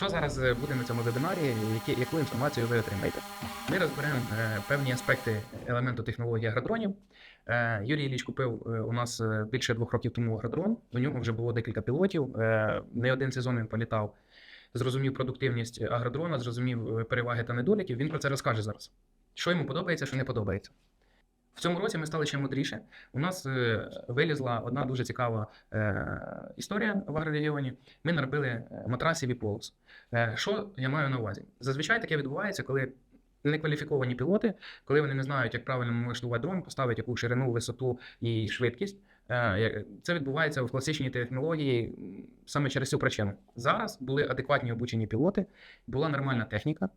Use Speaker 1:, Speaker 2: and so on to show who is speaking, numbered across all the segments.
Speaker 1: Що зараз е, буде на цьому вебінарі, які, яку інформацію ви отримаєте? Ми розберемо е, певні аспекти елементу технології агродронів. Е, Юрій Ілліч купив е, у нас е, більше двох років тому агродрон. У нього вже було декілька пілотів. Е, не один сезон він політав, зрозумів продуктивність агродрона, зрозумів е, переваги та недоліків. Він про це розкаже зараз. Що йому подобається, що не подобається. Цьому році ми стали ще мудріше. У нас е, вилізла одна дуже цікава е, історія в агрорегіоні. Ми наробили е, матрасів і полос. Що я маю на увазі? Зазвичай таке відбувається, коли некваліфіковані пілоти, коли вони не знають, як правильно влаштувати дрон, поставити яку ширину, висоту і швидкість. Це відбувається в класичній технології саме через цю причину. Зараз були адекватні обучені пілоти, була нормальна техніка.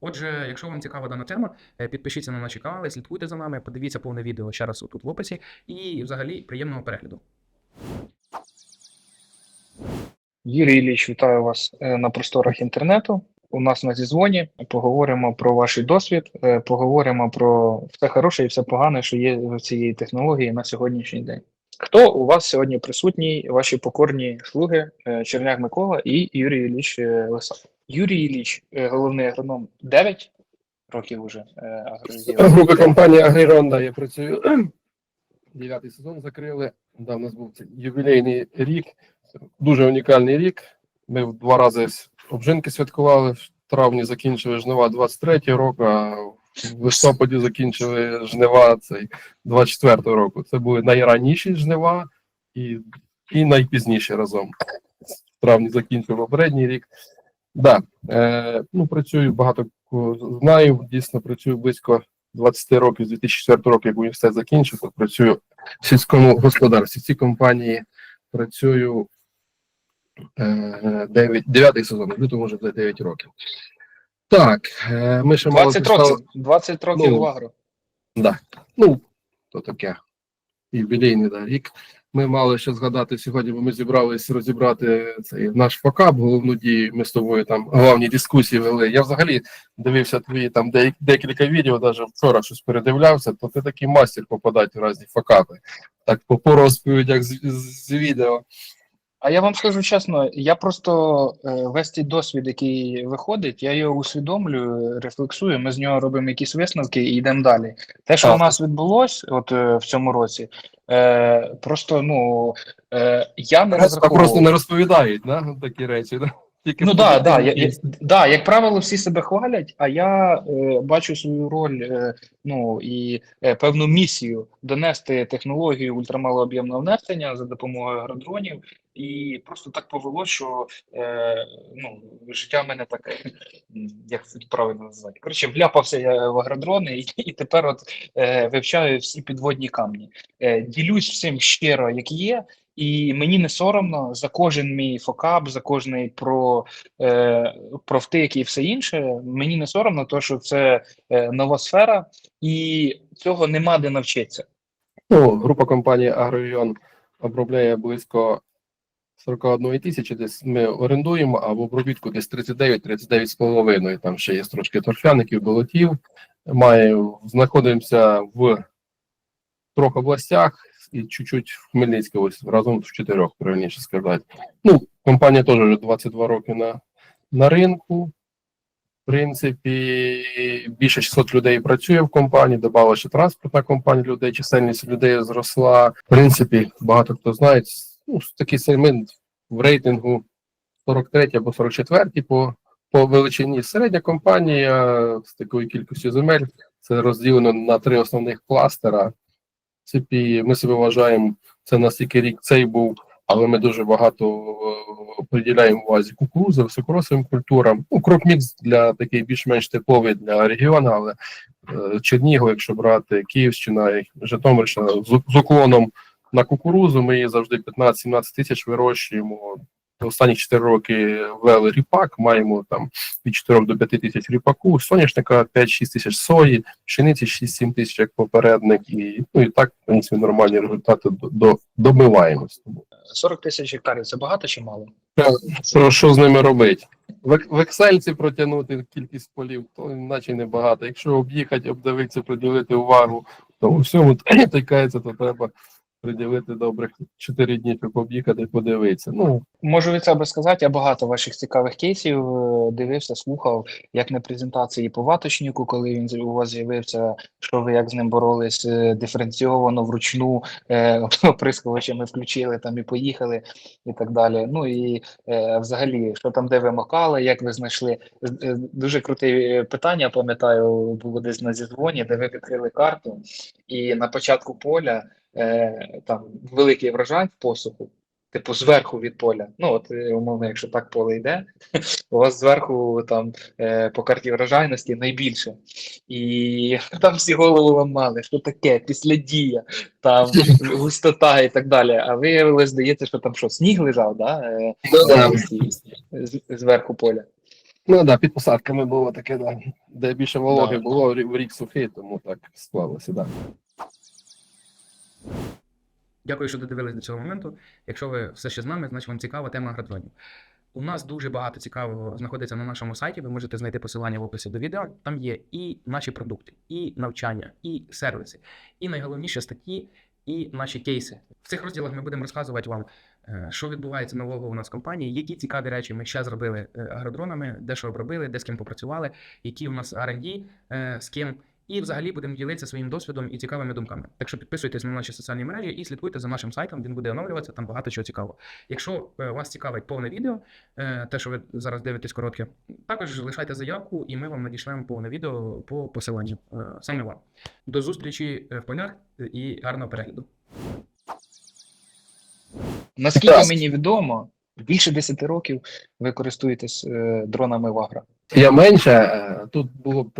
Speaker 1: Отже, якщо вам цікава дана тема, е, підпишіться на наші канали, слідкуйте за нами, подивіться повне відео ще раз тут в описі. І взагалі приємного перегляду.
Speaker 2: Юрій Ілліч, вітаю вас е, на просторах інтернету. У нас на зізвоні. Поговоримо про ваш досвід, е, поговоримо про все хороше і все погане, що є в цієї технології на сьогоднішній день. Хто у вас сьогодні присутній? Ваші покорні слуги Черняк Микола і Юрій Ілліч Лисак. Юрій Ілліч, е, головний агроном 9 років уже е, агрозіл.
Speaker 3: Групи компанії Агріронда я працюю. Дев'ятий сезон закрили. Да, у нас був ювілейний рік, дуже унікальний рік. Ми два рази обжинки святкували. В травні закінчили жнива 23 року, а в листопаді закінчили жнива цей 24 року. Це були найраніші жнива і, і найпізніші разом. В травні закінчив попередній рік. Да, е, ну, працюю багато знаю, дійсно працюю близько 20 років, з 2004 року, як університет закінчив, то працюю в сільському господарстві. В цій компанії працюю е, 9, 9 сезон, лютому вже буде 9 років. Так, е, ми ще мало
Speaker 2: 20
Speaker 3: писали-
Speaker 2: років, 20 років
Speaker 3: Ну,
Speaker 2: в агро.
Speaker 3: Да. Ну, то таке. Ювілейний да, рік. Ми мали ще згадати сьогодні, бо ми зібрались розібрати цей наш факап, головну дію. Ми з тобою там головні дискусії вели. Я взагалі дивився твої там де, декілька відео, навіть вчора щось передивлявся, то ти такий мастер попадати в різні факапи. Так по розповідях з, з, з відео.
Speaker 2: А я вам скажу чесно, я просто е, весь цей досвід, який виходить, я його усвідомлюю, рефлексую, ми з нього робимо якісь висновки і йдемо далі. Те, що
Speaker 3: Так.
Speaker 2: у нас відбулось от е, в цьому році, е, просто ну е, я не розраховував.
Speaker 3: просто не розповідають, да? такі речі. Да? Тільки
Speaker 2: Ну да, да, я, я, да, як правило, всі себе хвалять, а я е, бачу свою роль, е, ну і е, певну місію донести технологію ультрамалооб'ємного внесення за допомогою агродронів. І просто так повело, що е, ну, життя в мене таке, як це правильно назвати. Коротше, вляпався я в агродрони, і, і тепер от е, вивчаю всі підводні камні. Е, ділюсь всім щиро, як є. І мені не соромно за кожен мій фокап, за кожний про, е, про втик і все інше. Мені не соромно, то що це е, нова сфера, і цього нема де навчитися.
Speaker 3: Ну, група компанії Агроріон обробляє близько 41 тисячі, десь ми орендуємо, а в обробітку десь 39-39 з половиною. Там ще є трошки торфяників, болотів. Має, знаходимося в трьох областях і чуть-чуть в Хмельницькій, ось разом в чотирьох, правильніше сказати. Ну, компанія теж вже 22 роки на, на ринку. В принципі, більше 600 людей працює в компанії, додала ще транспортна компанія людей, чисельність людей зросла. В принципі, багато хто знає, ну, такий сегмент в рейтингу 43 або 44 по, по величині. Середня компанія з такою кількістю земель це розділено на три основних кластера. Принципі, ми себе вважаємо, це настільки рік цей був, але ми дуже багато е, приділяємо увазі кукурудзи, високоросовим культурам. Ну, кропмікс для такий більш-менш типовий для регіону, але е, Чернігов, якщо брати Київщина, Житомирщина з, з уклоном на кукурузу, ми її завжди 15-17 тисяч вирощуємо. Останні 4 роки ввели ріпак, маємо там від 4 до 5 тисяч ріпаку, соняшника 5-6 тисяч сої, пшениці 6-7 тисяч як попередник, і ну і так в принципі нормальні результати до, до, добиваємось. Тому
Speaker 2: 40 тисяч гектарів це багато чи мало?
Speaker 3: що, що з ними робити? В, Excel протягнути кількість полів, то наче небагато. Якщо об'їхати, обдивитися, приділити увагу, то у всьому тикається, то треба приділити добрих 4 дні, щоб об'їхати, подивитися. Ну,
Speaker 2: Можу від себе сказати, я багато ваших цікавих кейсів е, дивився, слухав, як на презентації по ваточнику, коли він у вас з'явився, що ви як з ним боролись е, диференційовано вручну, е, оприскувачами включили там і поїхали, і так далі. Ну і е, взагалі, що там, де ви макали, як ви знайшли. Е, Дуже круте питання, пам'ятаю, було десь на зізвоні, де ви відкрили карту, і на початку поля е, там великий врожай в посуху типу, зверху від поля. Ну, от, е, умовно, якщо так поле йде, у вас зверху там е, по карті врожайності найбільше. І там всі голову ламали, що таке, після дія, там густота і так далі. А виявилось, здається, що там що, сніг лежав, да? е, з- зверху поля.
Speaker 3: Ну да, під посадками було таке, да. де більше вологи
Speaker 2: Да.
Speaker 3: було, в рік сухий, тому так склалося. Да.
Speaker 1: Дякую, що додивились до цього моменту. Якщо ви все ще з нами, значить вам цікава тема агродронів. У нас дуже багато цікавого знаходиться на нашому сайті. Ви можете знайти посилання в описі до відео. Там є і наші продукти, і навчання, і сервіси, і найголовніше статті, і наші кейси. В цих розділах ми будемо розказувати вам, е, що відбувається нового у нас в компанії, які цікаві речі ми ще зробили е, агродронами, де що обробили, де з ким попрацювали, які у нас R&D, е, з ким. І взагалі будемо ділитися своїм досвідом і цікавими думками. Так що підписуйтесь на наші соціальні мережі і слідкуйте за нашим сайтом, він буде оновлюватися, там багато чого цікавого. Якщо е, вас цікавить повне відео, е, те, що ви зараз дивитесь коротке, також лишайте заявку, і ми вам надішлемо повне відео по посиланню е, саме вам. До зустрічі в полях і гарного перегляду.
Speaker 2: Наскільки мені відомо, більше 10 років ви користуєтесь е, дронами в агро.
Speaker 3: Я менше, е, тут було б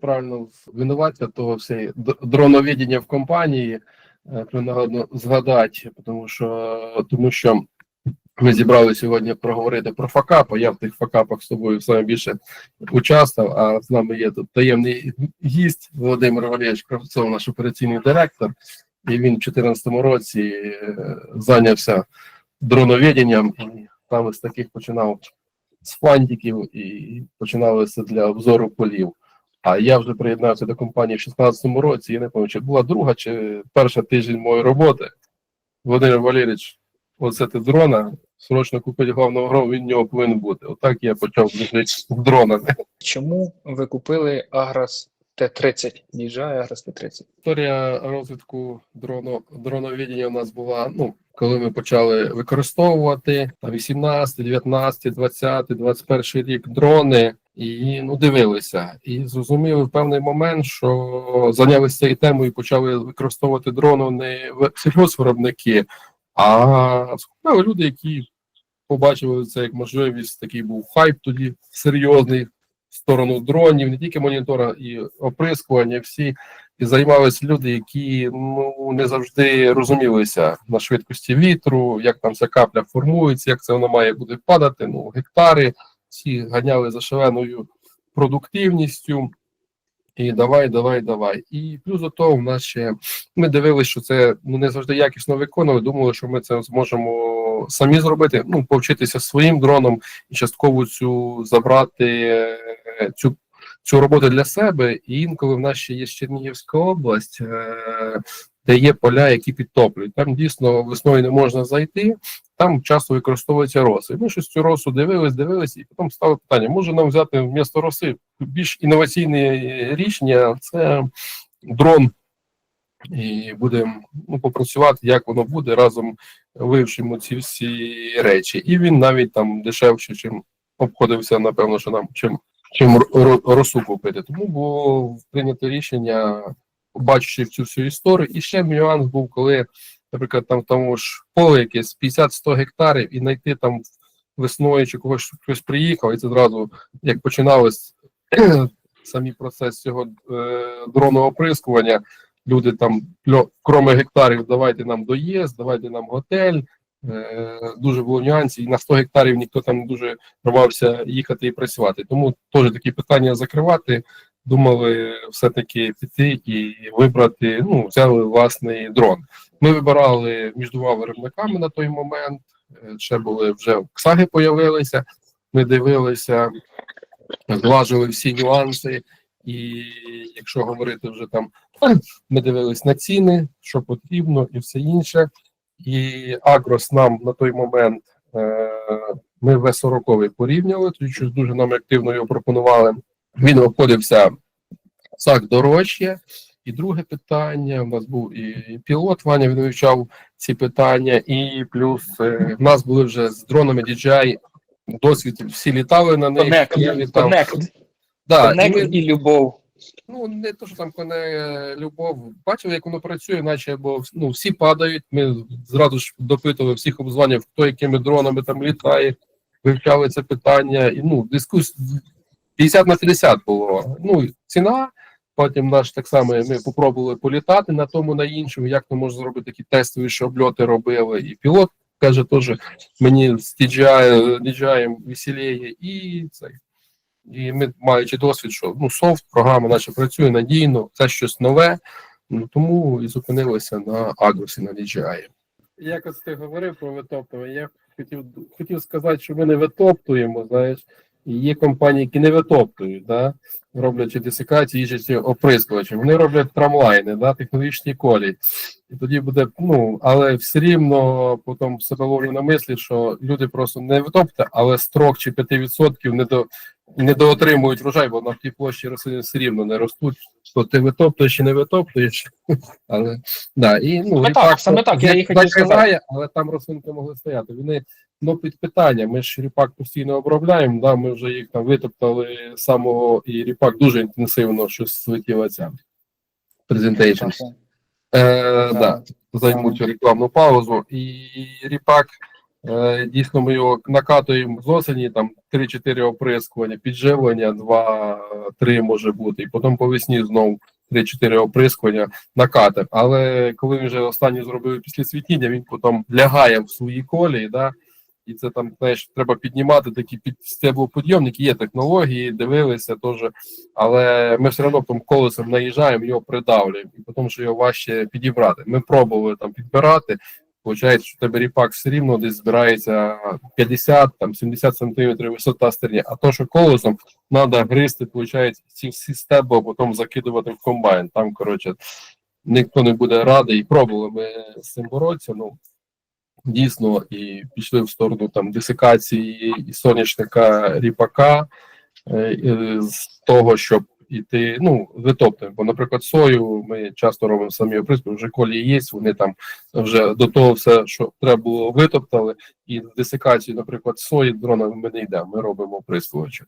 Speaker 3: правильно винуватися того все д- дроновідіння в компанії, е, принагодно згадати, тому що, тому що ми зібрали сьогодні проговорити про факап, а я в тих факапах з тобою саме більше участвував, а з нами є тут таємний гість Володимир Валерійович Кравцов, наш операційний директор, і він в 2014 році зайнявся дроновідінням, і там з таких починав з фантиків і починалося для обзору полів. А я вже приєднався до компанії в 16-му році. Я не пам'ятаю, чи була друга чи перша тиждень моєї роботи. Володимир Валерійович, оце ти дрона, срочно купити головного гром, він в нього повинен бути. Отак я почав з дронами.
Speaker 2: Чому ви купили Агрос Т-30? DJI Агрос Т-30.
Speaker 3: Історія розвитку дроно, дроновідіння у нас була, ну, коли ми почали використовувати там 18, 19, 20, 21 рік дрони, і ну дивилися. І зрозуміли в певний момент, що зайнялися цією темою і почали використовувати дрони не сільгоспвиробники, а люди, які побачили це як можливість. Такий був хайп тоді серйозний сторону дронів, не тільки монітора і оприскування, всі і займалися люди, які ну не завжди розумілися на швидкості вітру, як там ця капля формується, як це воно має буде падати. Ну, гектари всі ганяли за шаленою продуктивністю. І давай, давай, давай. І плюс до того, в нас ще ми дивилися, що це ну не завжди якісно виконували. Думали, що ми це зможемо самі зробити. Ну, повчитися своїм дроном і частково цю забрати е, цю цю роботу для себе. І інколи в нас ще є Чернігівська область, е, де є поля, які підтоплюють. Там дійсно весною не можна зайти, там часто використовуються роси. Ми щось цю росу дивились, дивились, і потім стало питання: може нам взяти вмісто роси більш інноваційне рішення це дрон. І будемо ну, попрацювати, як воно буде, разом вивчимо ці всі речі. І він навіть там дешевше, чим обходився, напевно, що нам чим чим ро- ро- росу купити. Тому було прийнято рішення, бачачи цю всю історію. І ще нюанс був, коли, наприклад, там тому ж поле якесь 50-100 гектарів, і знайти там весною чи когось хтось приїхав, і це зразу як починалось самі процес цього е, дронного оприскування. Люди там кроме гектарів, давайте нам доїзд, давайте нам готель. Е, дуже було нюансів, і на 100 гектарів ніхто там не дуже рвався їхати і працювати. Тому теж такі питання закривати. Думали все-таки піти і вибрати, ну, взяли власний дрон. Ми вибирали між двома виробниками на той момент. Е, Ще були вже ксаги появилися. Ми дивилися, зважили всі нюанси. І якщо говорити вже там Ми дивились на ціни, що потрібно, і все інше. І Агрос нам на той момент е, ми В40 порівняли, тоді щось дуже нам активно його пропонували. Він обходився САК дорожче. І друге питання: у нас був і пілот Ваня він вивчав ці питання, і плюс е, в нас були вже з дронами DJI досвід, всі літали на них. Літав.
Speaker 2: коннект,
Speaker 3: Да, і ми-
Speaker 2: і любов.
Speaker 3: Ну, не то, що там коне любов. Бачив, як воно працює, наче бо ну, всі падають. Ми зразу ж допитували всіх обзванів, хто якими дронами там літає, вивчали це питання. І ну, дискус 50 на 50 було. Ну, ціна. Потім наш так само ми попробували політати на тому, на іншому, як то можна зробити такі тестові, що обльоти робили. І пілот каже, теж мені з DJI, DJI веселіє, і цей. І ми, маючи досвід, що ну, софт, програма наче працює надійно, це щось нове, ну, тому і зупинилися на Агросі, на DJI. Як ось ти говорив про витоптування, я хотів, хотів сказати, що ми не витоптуємо, знаєш, є компанії, які не витоптують, да? Роблячи десикації, їжджачи оприскувачі. Вони роблять трамлайни, да? технологічні колії. І тоді буде, ну, але все рівно потім себе ловлю на мислі, що люди просто не витоптують, але з 3 чи 5% не до не доотримують врожай, бо на тій площі рослини все рівно не ростуть. То ти витоптуєш чи не витоптуєш. Але да, і ну
Speaker 2: Саме
Speaker 3: ріпак
Speaker 2: так, саме так, я і хотів
Speaker 3: закриває, але там рослинки могли стояти. Вони ну під питання. Ми ж ріпак постійно обробляємо. Да, ми вже їх там витоптали самого і ріпак дуже інтенсивно, що слетіла ця презентейшн. Е, да, займуть рекламну паузу. І ріпак е, дійсно ми його накатуємо з осені, там 3-4 оприскування, підживлення, 2-3 може бути, і потім по весні знову 3-4 оприскування накатив. Але коли він вже останній зробив після цвітіння, він потім лягає в свої колії, да, і це там знаєш, треба піднімати такі під стеблоподйомники, є технології, дивилися теж, але ми все одно там колесом наїжджаємо, його придавлюємо, і потім що його важче підібрати. Ми пробували там підбирати. Виходить, що тебе ріпак все рівно десь збирається 50 там 70 сантиметрів висота стерні, а то, що колесом треба гризти, виходить, ці всі стебли, а потім закидувати в комбайн. Там, коротше, ніхто не буде радий. І пробували ми з цим боротися. Ну дійсно, і пішли в сторону там десикації і соняшника ріпака е, і з того, щоб іти, ну, витоптуємо. Бо, наприклад, сою ми часто робимо самі оприски, вже колі є, вони там вже до того все, що треба було, витоптали, і з десикації, наприклад, сої дронами ми не йдемо, ми робимо оприскувачі.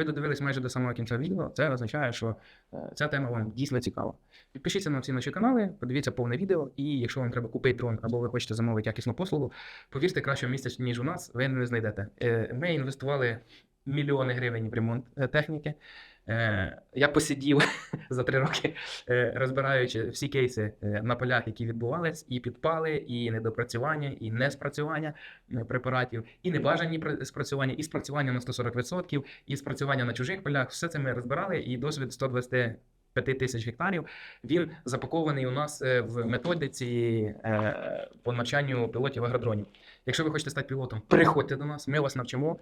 Speaker 1: Ви додивились майже до самого кінця відео. Це означає, що е, ця тема вам дійсно цікава. Підпишіться на всі наші канали, подивіться повне відео, і якщо вам треба купити дрон або ви хочете замовити якісну послугу, повірте, кращого місця, ніж у нас, ви не знайдете. Е, Ми інвестували мільйони гривень в ремонт е, техніки. Е, Я посидів за три роки, е, розбираючи всі кейси е, на полях, які відбувались, і підпали, і недопрацювання, і неспрацювання е, препаратів, і небажані спрацювання, і спрацювання на 140%, і спрацювання на чужих полях. Все це ми розбирали, і досвід 125 тисяч гектарів він запакований у нас в методиці по навчанню пілотів агродронів. Якщо ви хочете стати пілотом, приходьте до нас, ми вас навчимо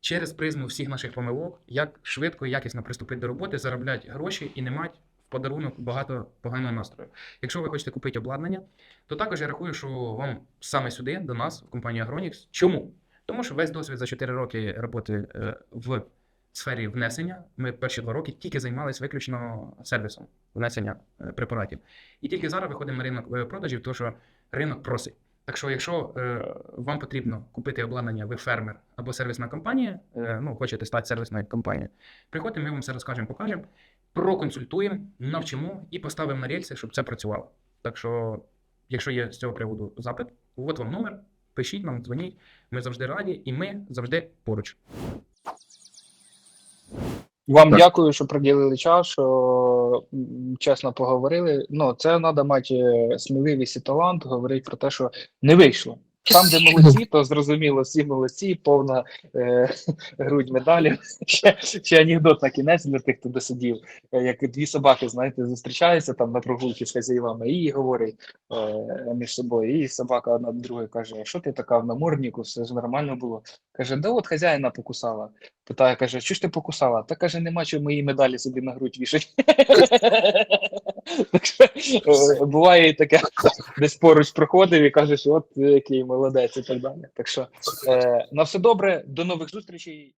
Speaker 1: через призму всіх наших помилок, як швидко і якісно приступити до роботи, заробляти гроші і не мати в подарунок багато поганого настрою. Якщо ви хочете купити обладнання, то також я рахую, що вам саме сюди, до нас, в компанію Agronix. Чому? Тому що весь досвід за 4 роки роботи е, в сфері внесення, ми перші два роки тільки займалися виключно сервісом внесення е, препаратів. І тільки зараз виходимо на ринок е, продажів, тому що ринок просить. Так що, якщо е, вам потрібно купити обладнання, ви фермер або сервісна компанія, е, ну хочете стати сервісною компанією, приходьте, ми вам все розкажемо, покажемо, проконсультуємо, навчимо і поставимо на рельси, щоб це працювало. Так що, якщо є з цього приводу запит, от вам номер, пишіть нам, дзвоніть. Ми завжди раді, і ми завжди поруч.
Speaker 2: Вам
Speaker 3: Так.
Speaker 2: дякую, що приділили час, що чесно поговорили. Ну, це треба мати е, сміливість і талант, говорити про те, що не вийшло. Там, де молодці, то зрозуміло, всі молодці, повна е, грудь медалів. Ще, ще анекдот на кінець для тих, хто досидів. Е, Як дві собаки, знаєте, зустрічаються там на прогулці з хазяївами і говорять е, між собою. І собака одна до другої каже: що ти така в наморднику? Все ж нормально було. Каже, да от хазяїна покусала. Питає, каже, що ж ти покусала? Та каже, нема чого мої медалі собі на грудь вішать. Так що, е, Буває і таке, десь поруч проходив і кажеш, от який молодець і так далі. Так що е, на все добре, до нових зустрічей.